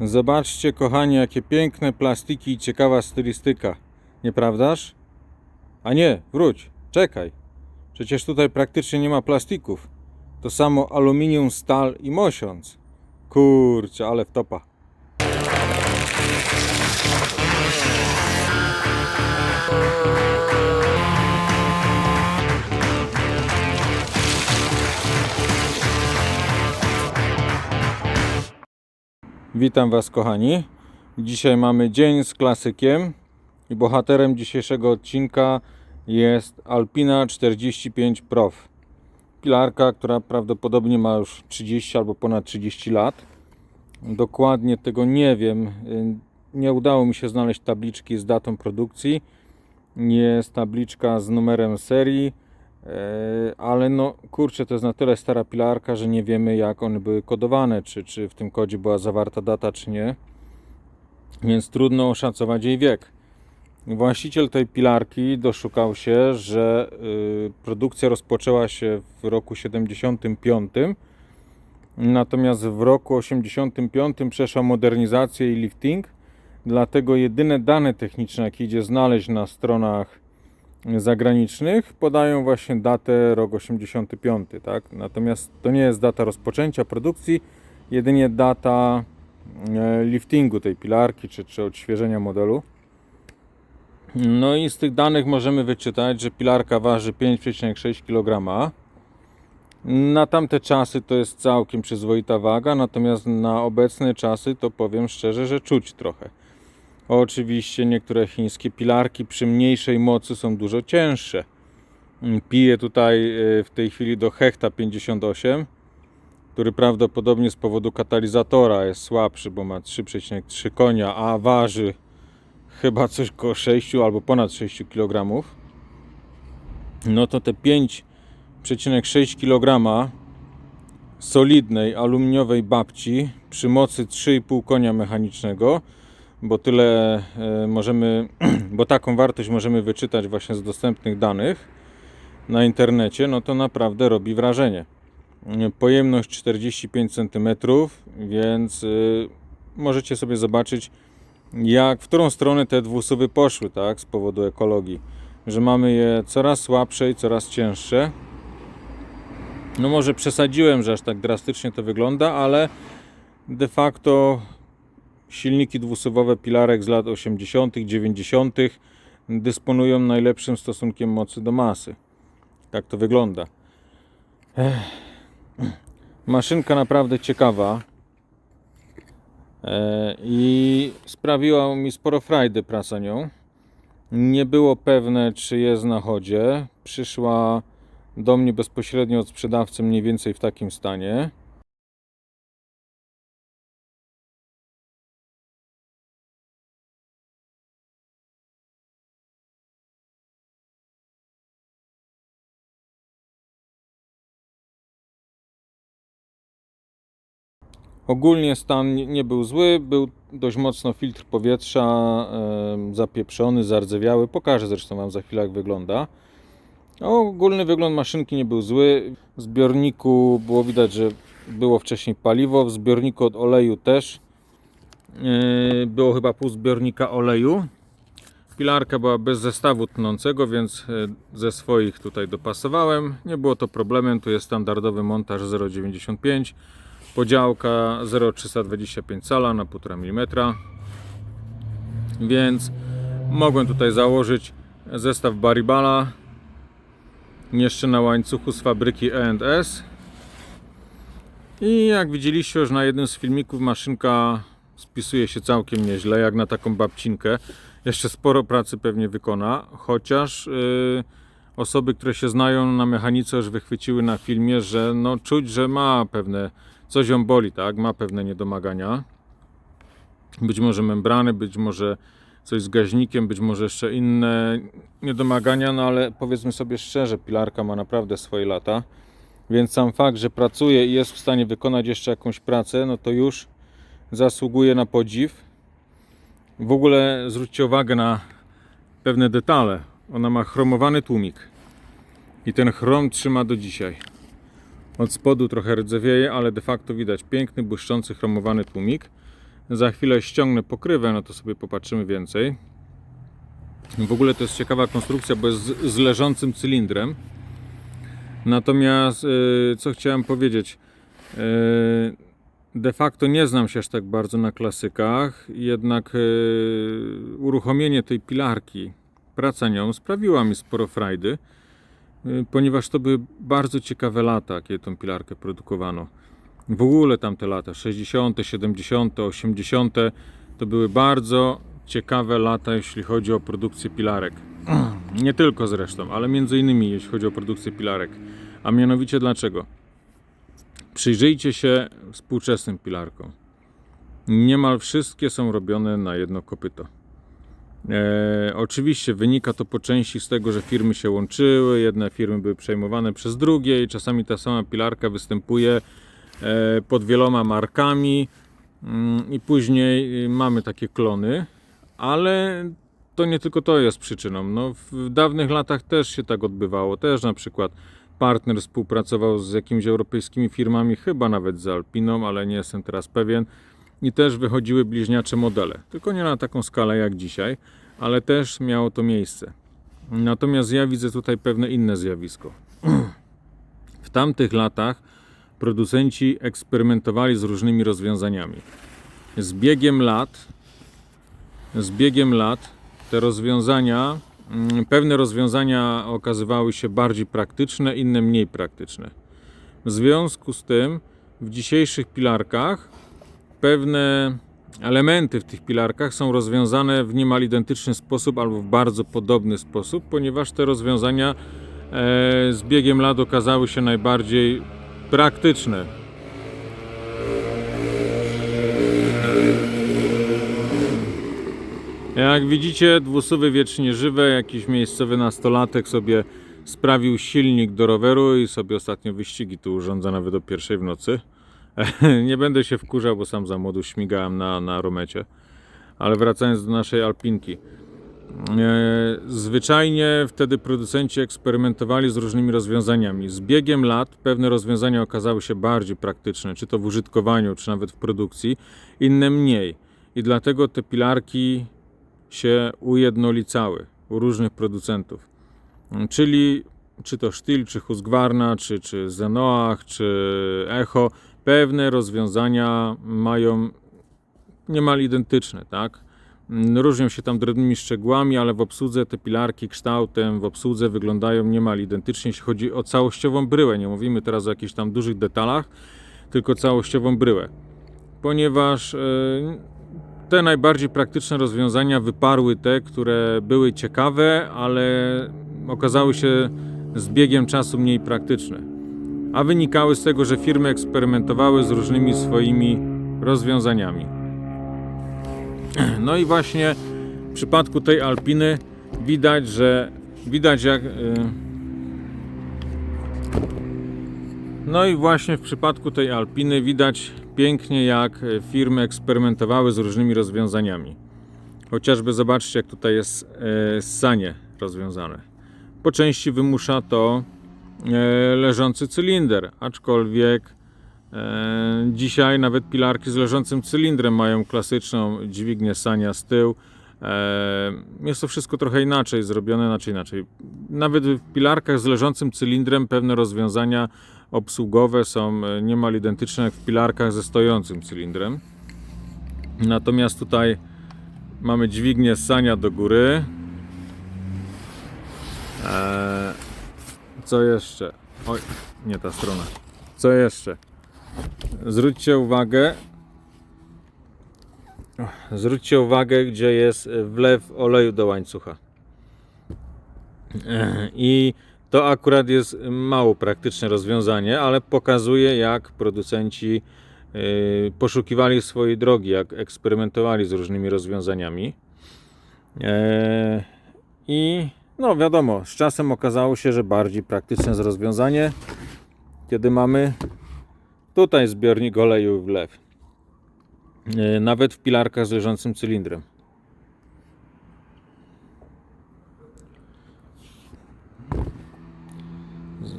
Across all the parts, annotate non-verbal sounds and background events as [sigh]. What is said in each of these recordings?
Zobaczcie, kochani, jakie piękne plastiki i ciekawa stylistyka. Nieprawdaż? A nie, wróć, czekaj. Przecież tutaj praktycznie nie ma plastików. To samo aluminium, stal i mosiąc. Kurczę, ale wtopa. Witam Was, kochani. Dzisiaj mamy dzień z klasykiem i bohaterem dzisiejszego odcinka jest Alpina 45 Prof. Pilarka, która prawdopodobnie ma już 30 albo ponad 30 lat. Dokładnie tego nie wiem. Nie udało mi się znaleźć tabliczki z datą produkcji. Jest tabliczka z numerem serii, ale no kurczę, to jest na tyle stara pilarka, że nie wiemy jak one były kodowane, czy, czy w tym kodzie była zawarta data, czy nie. Więc trudno oszacować jej wiek. Właściciel tej pilarki doszukał się, że y, produkcja rozpoczęła się w roku 75, natomiast w roku 85 przeszła modernizację i lifting, dlatego jedyne dane techniczne, jakie idzie znaleźć na stronach zagranicznych, podają właśnie datę rok 85, tak? Natomiast to nie jest data rozpoczęcia produkcji, jedynie data e, liftingu tej pilarki, czy, czy odświeżenia modelu. No i z tych danych możemy wyczytać, że pilarka waży 5,6 kg. Na tamte czasy to jest całkiem przyzwoita waga, natomiast na obecne czasy to powiem szczerze, że czuć trochę. Oczywiście niektóre chińskie pilarki przy mniejszej mocy są dużo cięższe. Piję tutaj e, w tej chwili do Hechta 58, który prawdopodobnie z powodu katalizatora jest słabszy, bo ma 3,3 konia, a waży chyba coś koło 6 albo ponad 6 kg. No to te 5,6 kg solidnej aluminiowej babci przy mocy 3,5 konia mechanicznego, bo tyle e, możemy, [clears throat] bo taką wartość możemy wyczytać właśnie z dostępnych danych na internecie, no to naprawdę robi wrażenie. Pojemność 45 cm, więc y, możecie sobie zobaczyć jak, w którą stronę te dwusuwy poszły, tak, z powodu ekologii. Że mamy je coraz słabsze i coraz cięższe. No może przesadziłem, że aż tak drastycznie to wygląda, ale de facto silniki dwusuwowe pilarek z lat 80., 90. dysponują najlepszym stosunkiem mocy do masy. Tak to wygląda. Ech. Maszynka naprawdę ciekawa. E, i sprawiła mi sporo frajdy praca nią. Nie było pewne, czy jest na chodzie. Przyszła do mnie bezpośrednio od sprzedawcy, mniej więcej w takim stanie. Ogólnie stan nie- był zły, był dość mocno filtr powietrza zapieprzony, zardzewiały. Pokażę zresztą Wam za chwilę jak wygląda. No, ogólny wygląd maszynki nie był zły. W zbiorniku było widać, że było wcześniej paliwo. W zbiorniku od oleju też yy, było chyba pół zbiornika oleju. Pilarka była bez zestawu tnącego, więc e, ze swoich tutaj dopasowałem. Nie było to problemem. Tu jest standardowy montaż 0,95 podziałka 0,325 cala na 1,5 mm więc mogłem tutaj założyć zestaw Baribala jeszcze na łańcuchu z fabryki E&S i jak widzieliście już na jednym z filmików maszynka spisuje się całkiem nieźle jak na taką babcinkę. Jeszcze sporo pracy pewnie wykona chociaż yy, osoby, które się znają na mechanice już wychwyciły na filmie, że no czuć, że ma pewne coś ją boli, tak? Ma pewne niedomagania. Być może membrany, być może coś z gaźnikiem, być może jeszcze inne niedomagania, no ale powiedzmy sobie szczerze, pilarka ma naprawdę swoje lata. Więc sam fakt, że pracuje i jest w stanie wykonać jeszcze jakąś pracę, no to już zasługuje na podziw. W ogóle zwróćcie uwagę na pewne detale. Ona ma chromowany tłumik. I ten chrom trzyma do dzisiaj. Od spodu trochę rdzewieje, ale de facto widać piękny, błyszczący, chromowany tłumik. Za chwilę ściągnę pokrywę, no to sobie popatrzymy więcej. W ogóle to jest ciekawa konstrukcja, bo jest z, leżącym cylindrem. Natomiast y, co chciałem powiedzieć, y, de facto nie znam się aż tak bardzo na klasykach, jednak y, uruchomienie tej pilarki, praca nią sprawiła mi sporo frajdy, ponieważ to były bardzo ciekawe lata, kiedy tą pilarkę produkowano. W ogóle tamte lata, 60., 70., 80., to były bardzo ciekawe lata, jeśli chodzi o produkcję pilarek. [clears throat] Nie tylko zresztą, ale między innymi jeśli chodzi o produkcję pilarek. A mianowicie dlaczego? Przyjrzyjcie się współczesnym pilarkom. Niemal wszystkie są robione na jedno kopyto. E, oczywiście wynika to po części z tego, że firmy się łączyły, jedne firmy były przejmowane przez drugie i czasami ta sama pilarka występuje e, pod wieloma markami mm, i później y, mamy takie klony, ale to nie tylko to jest przyczyną. No, w dawnych latach też się tak odbywało. Też na przykład partner współpracował z jakimiś europejskimi firmami, chyba nawet z Alpiną, ale nie jestem teraz pewien. I też wychodziły bliźniacze modele. Tylko nie na taką skalę jak dzisiaj, ale też miało to miejsce. Natomiast ja widzę tutaj pewne inne zjawisko. [clears throat] W tamtych latach producenci eksperymentowali z różnymi rozwiązaniami. Z biegiem lat z biegiem lat te rozwiązania, mm, pewne rozwiązania okazywały się bardziej praktyczne, inne mniej praktyczne. W związku z tym w dzisiejszych pilarkach pewne elementy w tych pilarkach są rozwiązane w niemal identyczny sposób albo w bardzo podobny sposób, ponieważ te rozwiązania e, z biegiem lat okazały się najbardziej praktyczne. Jak widzicie, dwusuwy wiecznie żywe, jakiś miejscowy nastolatek sobie sprawił silnik do roweru i sobie ostatnio wyścigi tu urządza nawet o pierwszej w nocy. [laughs] Nie będę się wkurzał, bo sam za młodu śmigałem na, na romecie. Ale wracając do naszej Alpinki. E, Zwyczajnie wtedy producenci eksperymentowali z różnymi rozwiązaniami. Z biegiem lat pewne rozwiązania okazały się bardziej praktyczne, czy to w użytkowaniu, czy nawet w produkcji, inne mniej. I dlatego te pilarki się ujednolicały u różnych producentów. Czyli czy to Stihl, czy Husqvarna, czy, czy Zenoach, czy Echo, pewne rozwiązania mają niemal identyczne, tak? Różnią się tam drobnymi szczegółami, ale w obsłudze te pilarki kształtem, w obsłudze wyglądają niemal identycznie, jeśli chodzi o całościową bryłę. Nie mówimy teraz o jakichś tam dużych detalach, tylko całościową bryłę. Ponieważ e, te najbardziej praktyczne rozwiązania wyparły te, które były ciekawe, ale okazały się z biegiem czasu mniej praktyczne. A wynikały z tego, że firmy eksperymentowały z różnymi swoimi rozwiązaniami. No i właśnie w przypadku tej Alpiny widać, że widać jak. y, No i właśnie w przypadku tej Alpiny widać pięknie, jak firmy eksperymentowały z różnymi rozwiązaniami. Chociażby zobaczcie, jak tutaj jest e, ssanie rozwiązane. Po części wymusza to leżący cylinder, aczkolwiek e, dzisiaj nawet pilarki z leżącym cylindrem mają klasyczną dźwignię sania z tyłu. E, Jest to wszystko trochę inaczej zrobione, znaczy inaczej. Nawet w pilarkach z leżącym cylindrem pewne rozwiązania obsługowe są e, niemal identyczne jak w pilarkach ze stojącym cylindrem. Natomiast tutaj mamy dźwignię ssania do góry. Eee, co jeszcze? Oj, nie ta strona. Co jeszcze? Zwróćcie uwagę. Zwróćcie uwagę, gdzie jest wlew oleju do łańcucha. I to akurat jest mało praktyczne rozwiązanie, ale pokazuje, jak producenci yy, poszukiwali swojej drogi, jak eksperymentowali z różnymi rozwiązaniami. I no wiadomo, z czasem okazało się, że bardziej praktyczne jest rozwiązanie, kiedy mamy tutaj zbiornik oleju i wlew. Yy, Nawet w pilarkach z leżącym cylindrem.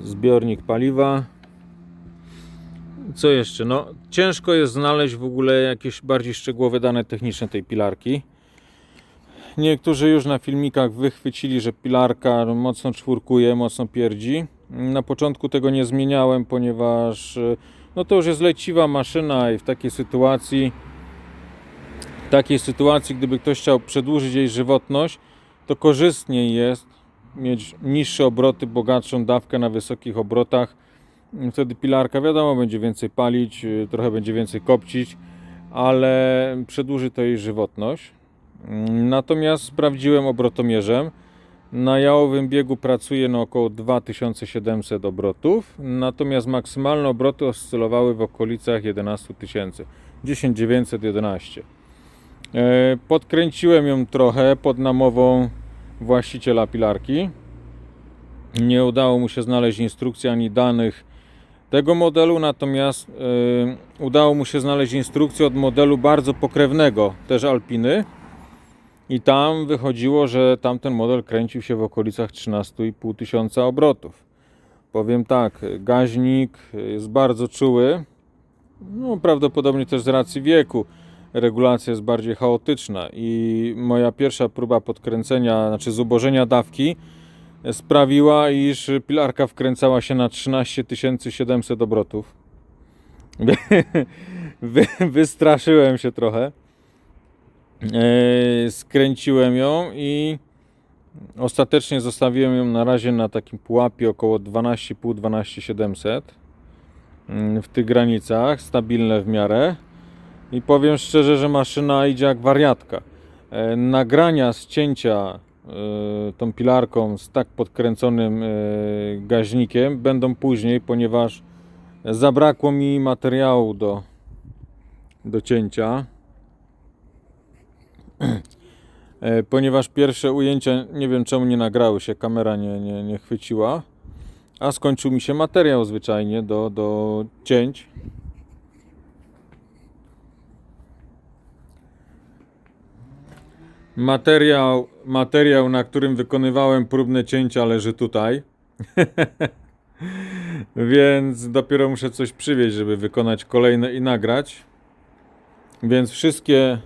zbiornik paliwa. Co jeszcze? No, ciężko jest znaleźć w ogóle jakieś bardziej szczegółowe dane techniczne tej pilarki. Niektórzy już na filmikach wychwycili, że pilarka mocno czwórkuje, mocno pierdzi. Na początku tego nie zmieniałem, ponieważ y, no to już jest leciwa maszyna i w takiej sytuacji w takiej sytuacji, gdyby ktoś chciał przedłużyć jej żywotność, to korzystniej jest mieć niższe obroty, bogatszą dawkę na wysokich obrotach. Wtedy pilarka, wiadomo, będzie więcej palić, y, trochę będzie więcej kopcić, ale przedłuży to jej żywotność. Natomiast sprawdziłem obrotomierzem. Na jałowym biegu pracuje na około 2700 obrotów, natomiast maksymalne obroty oscylowały w okolicach 11 tysięcy, 10911. E, Podkręciłem ją trochę pod namową właściciela pilarki. Nie udało mu się znaleźć instrukcji ani danych tego modelu, natomiast e, udało mu się znaleźć instrukcję od modelu bardzo pokrewnego, też Alpiny. I tam wychodziło, że tamten model kręcił się w okolicach 13,5 tysiąca obrotów. Powiem tak, gaźnik jest bardzo czuły, no prawdopodobnie też z racji wieku. Regulacja jest bardziej chaotyczna i moja pierwsza próba podkręcenia, znaczy zubożenia dawki sprawiła, iż pilarka wkręcała się na 13 700 obrotów. [laughs] Wy- Wystraszyłem się trochę. E, skręciłem ją i ostatecznie zostawiłem ją na razie na takim pułapie około 12,5-12,700 Mm, w tych granicach, stabilne w miarę i powiem szczerze, że maszyna idzie jak wariatka. E, Nagrania z cięcia e, tą pilarką z tak podkręconym gaźnikiem będą później, ponieważ zabrakło mi materiału do, do cięcia. E, ponieważ pierwsze ujęcia nie wiem czemu nie nagrały się, kamera nie, nie, nie chwyciła, a skończył mi się materiał zwyczajnie do, do cięć. Materiał, materiał, na którym wykonywałem próbne cięcia, leży tutaj. [laughs] Więc dopiero muszę coś przywieźć, żeby wykonać kolejne i nagrać. Więc wszystkie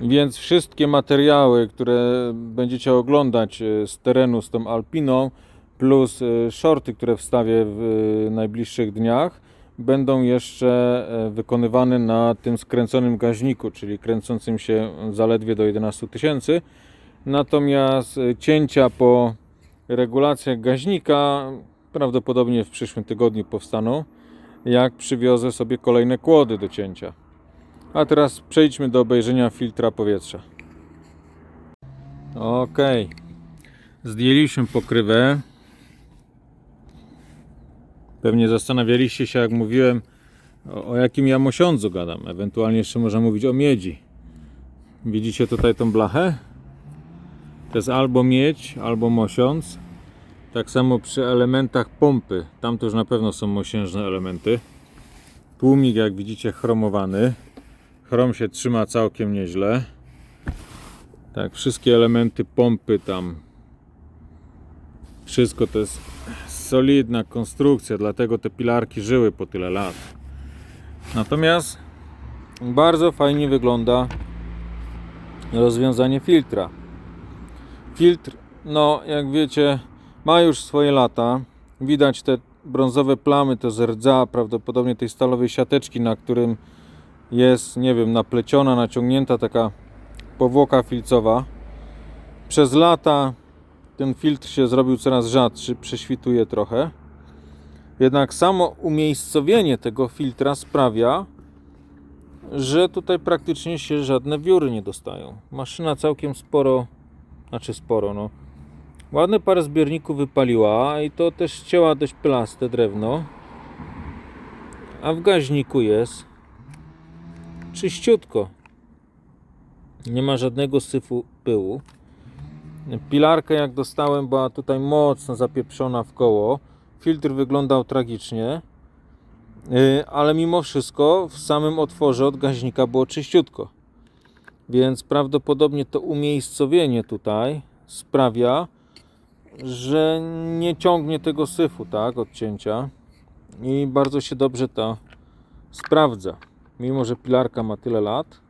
Więc wszystkie materiały, które będziecie oglądać e, z terenu z tą Alpiną, plus e, shorty, które wstawię w e, najbliższych dniach, będą jeszcze wykonywane na tym skręconym gaźniku, czyli kręcącym się zaledwie do 11 tysięcy. Natomiast cięcia po regulacjach gaźnika prawdopodobnie w przyszłym tygodniu powstaną, jak przywiozę sobie kolejne kłody do cięcia. A teraz przejdźmy do obejrzenia filtra powietrza. Ok. Zdjęliśmy pokrywę. Pewnie zastanawialiście się, jak mówiłem, o, o jakim ja gadam. Ewentualnie jeszcze można mówić o miedzi. Widzicie tutaj tą blachę? To jest albo miedź, albo mosiądz. Tak samo przy elementach pompy. Tam to już na pewno są mosiężne elementy. Tłumik, jak widzicie, chromowany. Chrom się trzyma całkiem nieźle. Tak, wszystkie elementy pompy tam. Wszystko to jest solidna konstrukcja, dlatego te pilarki żyły po tyle lat. Natomiast bardzo fajnie wygląda rozwiązanie filtra. Filtr, no jak wiecie, ma już swoje lata. Widać te brązowe plamy, to z rdza prawdopodobnie tej stalowej siateczki, na którym jest, nie wiem, napleciona, naciągnięta taka powłoka filcowa. Przez lata ten filtr się zrobił coraz rzadszy, prześwituje trochę. Jednak samo umiejscowienie tego filtra sprawia, że tutaj praktycznie się żadne wióry nie dostają. Maszyna całkiem sporo, znaczy sporo, no. Ładne parę zbiorników wypaliła i to też ścięła dość plaste drewno. A w gaźniku jest czyściutko. Nie ma żadnego syfu pyłu. Pilarkę jak dostałem była tutaj mocno zapieprzona w koło. Filtr wyglądał tragicznie. Yy, Ale mimo wszystko w samym otworze od gaźnika było czyściutko. Więc prawdopodobnie to umiejscowienie tutaj sprawia, że nie ciągnie tego syfu, tak, odcięcia i bardzo się dobrze to sprawdza. Mimo, że pilarka ma tyle lat,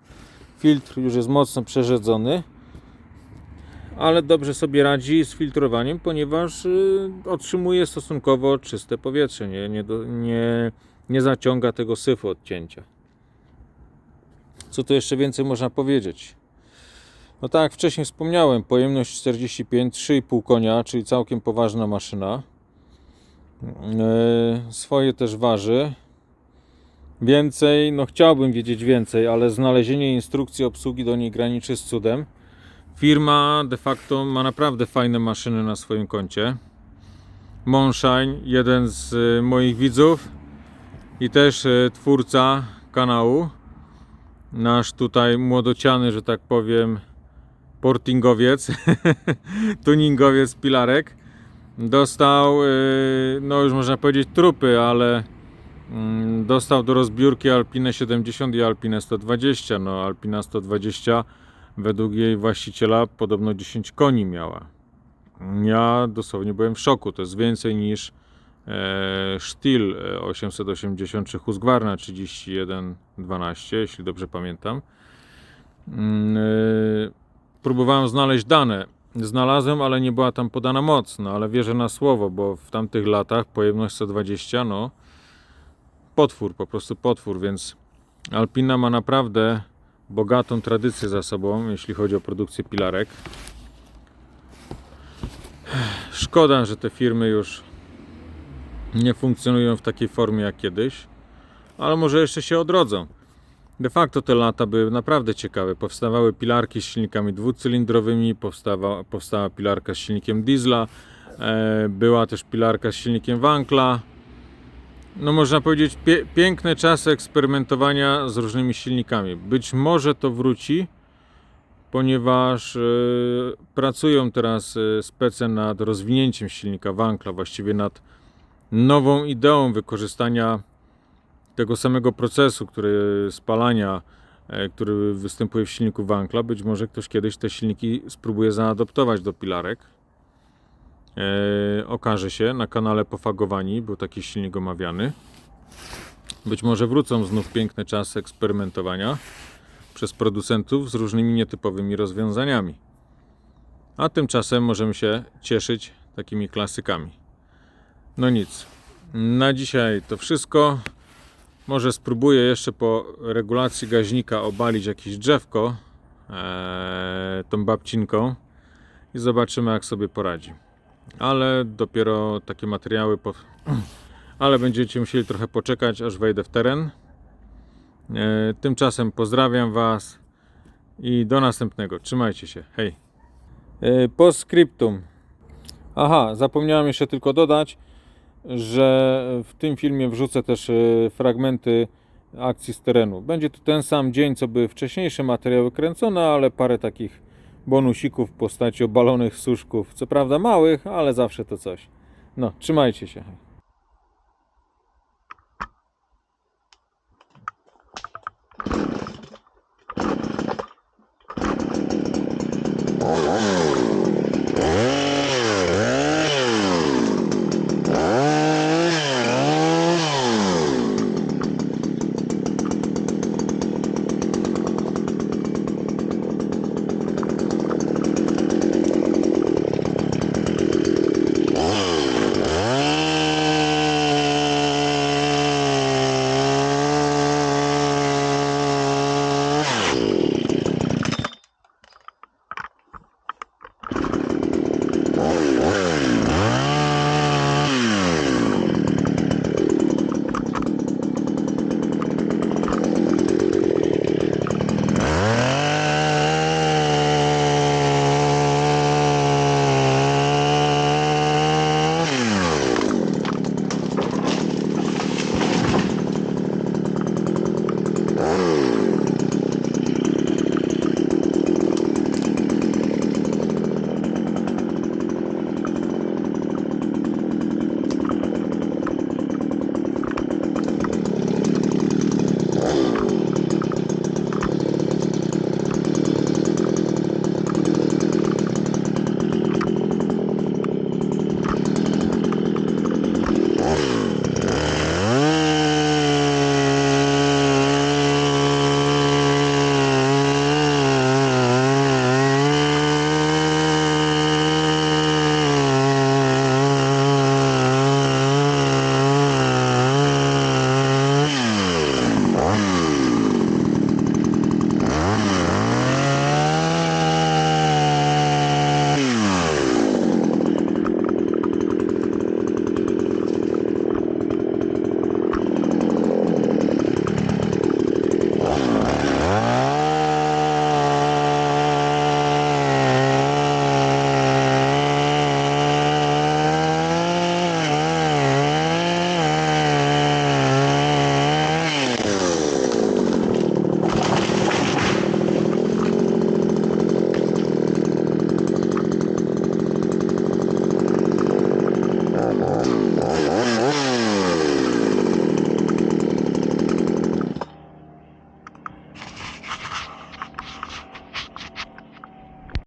filtr już jest mocno przerzedzony, ale dobrze sobie radzi z filtrowaniem, ponieważ y, otrzymuje stosunkowo czyste powietrze, nie, nie, nie, nie zaciąga tego syfu odcięcia. Co tu jeszcze więcej można powiedzieć? No tak, jak wcześniej wspomniałem, pojemność 45, 3,5 konia, czyli całkiem poważna maszyna. E, Swoje też waży. Więcej, no chciałbym wiedzieć więcej, ale znalezienie instrukcji obsługi do niej graniczy z cudem. Firma de facto ma naprawdę fajne maszyny na swoim koncie. Monshine, jeden z e, moich widzów i też e, twórca kanału. Nasz tutaj młodociany, że tak powiem, portingowiec, [laughs] tuningowiec Pilarek. Dostał, yy, no już można powiedzieć trupy, ale dostał do rozbiórki Alpinę 70 i Alpinę 120. No Alpina 120 według jej właściciela podobno 10 koni miała. Ja dosłownie byłem w szoku. To jest więcej niż e, Stil 880 czy Husqvarna 3112, jeśli dobrze pamiętam. Mm, y, próbowałem znaleźć dane. Znalazłem, ale nie była tam podana moc, no ale wierzę na słowo, bo w tamtych latach pojemność 120, no potwór, po prostu potwór, więc Alpina ma naprawdę bogatą tradycję za sobą, jeśli chodzi o produkcję pilarek. Szkoda, że te firmy już nie funkcjonują w takiej formie jak kiedyś, ale może jeszcze się odrodzą. De facto te lata były naprawdę ciekawe. Powstawały pilarki z silnikami dwucylindrowymi, powstawa, powstała pilarka z silnikiem diesla, e, była też pilarka z silnikiem Wankla. No można powiedzieć pie, piękne czasy eksperymentowania z różnymi silnikami. Być może to wróci, ponieważ e, pracują teraz spece nad rozwinięciem silnika Wankla, właściwie nad nową ideą wykorzystania tego samego procesu, który spalania, e, który występuje w silniku Wankla. Być może ktoś kiedyś te silniki spróbuje zaadoptować do pilarek. E, okaże się na kanale Pofagowani, był taki silnik omawiany. Być może wrócą znów piękne czasy eksperymentowania przez producentów z różnymi nietypowymi rozwiązaniami. A tymczasem możemy się cieszyć takimi klasykami. No nic. Na dzisiaj to wszystko. Może spróbuję jeszcze po regulacji gaźnika obalić jakieś drzewko eee, tą babcinką i zobaczymy jak sobie poradzi. Ale dopiero takie materiały, po... ale będziecie musieli trochę poczekać aż wejdę w teren. Eee, tymczasem pozdrawiam Was i do następnego. Trzymajcie się. Hej. Eee, Postscriptum. Aha, zapomniałem jeszcze tylko dodać, że w tym filmie wrzucę też e, fragmenty akcji z terenu. Będzie to ten sam dzień, co były wcześniejsze materiały kręcone, ale parę takich bonusików w postaci obalonych suszków. Co prawda małych, ale zawsze to coś. No, trzymajcie się.